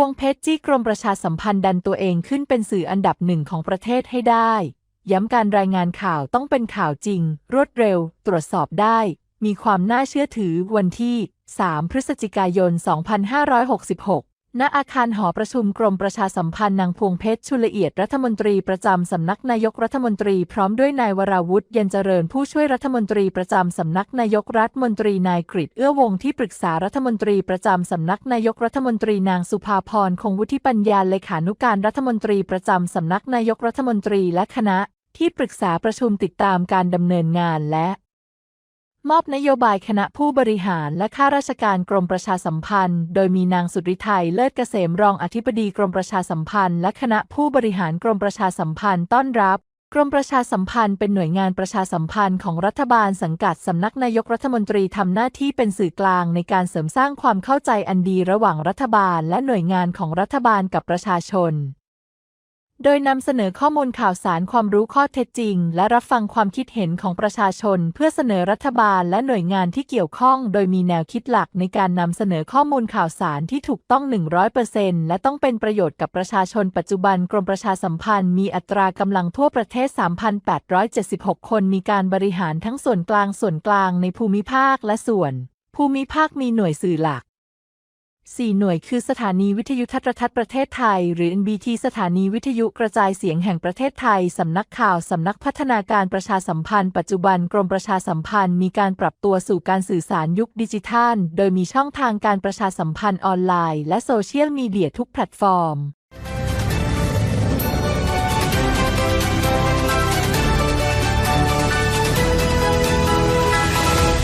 พวงเพชรจี้กรมประชาสัมพันธ์ดันตัวเองขึ้นเป็นสื่ออันดับหนึ่งของประเทศให้ได้ ย้ำการรายงานข่าวต้องเป็นข่าวจริง รวดเร็ว ตรวจสอบได้ มีความน่าเชื่อถือวันที่ 3 พฤศจิกายน 2566 ณอาคารหอประชุมกรมประชาสัมพันธ์นางพวงเพชรชุลเอียดรัฐมนตรีประจำสำนักนายกรัฐมนตรีพร้อมด้วยนายวราวุฒิเย็นเจริญผู้ช่วยรัฐมนตรีประจำสำนักนายกรัฐมนตรีนายกฤษเอื้อวงที่ปรึกษารัฐมนตรีประจำสำนักนายกรัฐมนตรีนางสุภาพรคงวุฒิปัญญาเลขานุการรัฐมนตรีประจำสำนักนายกรัฐมนตรีและคณะ ที่ปรึกษาประชุมติดตามการดำเนินงานและ มอบนโยบายคณะผู้บริหารและข้าราชการกรมประชาสัมพันธ์ โดยมีนางสุริไทยเลิศเกษมรองอธิบดีกรมประชาสัมพันธ์ และคณะผู้บริหารกรมประชาสัมพันธ์ต้อนรับ กรมประชาสัมพันธ์เป็นหน่วยงานประชาสัมพันธ์ของรัฐบาลสังกัดสำนักนายกรัฐมนตรีทำหน้าที่เป็นสื่อกลางในการเสริมสร้างความเข้าใจอันดีระหว่างรัฐบาล และหน่วยงานของรัฐบาลกับประชาชน โดยนำเสนอข้อมูลข่าวสารความรู้ข้อเท็จจริง และรับฟังความคิดเห็นของประชาชน เพื่อเสนอรัฐบาลและหน่วยงานที่เกี่ยวข้อง โดยมีแนวคิดหลักในการนำเสนอข้อมูลข่าวสารที่ถูกต้อง 100%และต้องเป็นประโยชน์กับประชาชนปัจจุบันกรมประชาสัมพันธ์ มีอัตรากำลังทั่วประเทศ 3,876 คนมีการบริหารทั้งส่วนกลางส่วนกลางในภูมิภาคและส่วน ภูมิภาคมีหน่วยสื่อหลัก 4 หน่วยคือสถานีวิทยุทัศทัศน์ประเทศไทย หรือ NBT สถานีวิทยุกระจายเสียงแห่งประเทศไทย สำนักข่าว สำนักพัฒนาการประชาสัมพันธ์ ปัจจุบันกรมประชาสัมพันธ์ มีการปรับตัวสู่การสื่อสารยุคดิจิทัล โดยมีช่องทางการประชาสัมพันธ์ออนไลน์ และโซเชียลมีเดียทุกแพลตฟอร์ม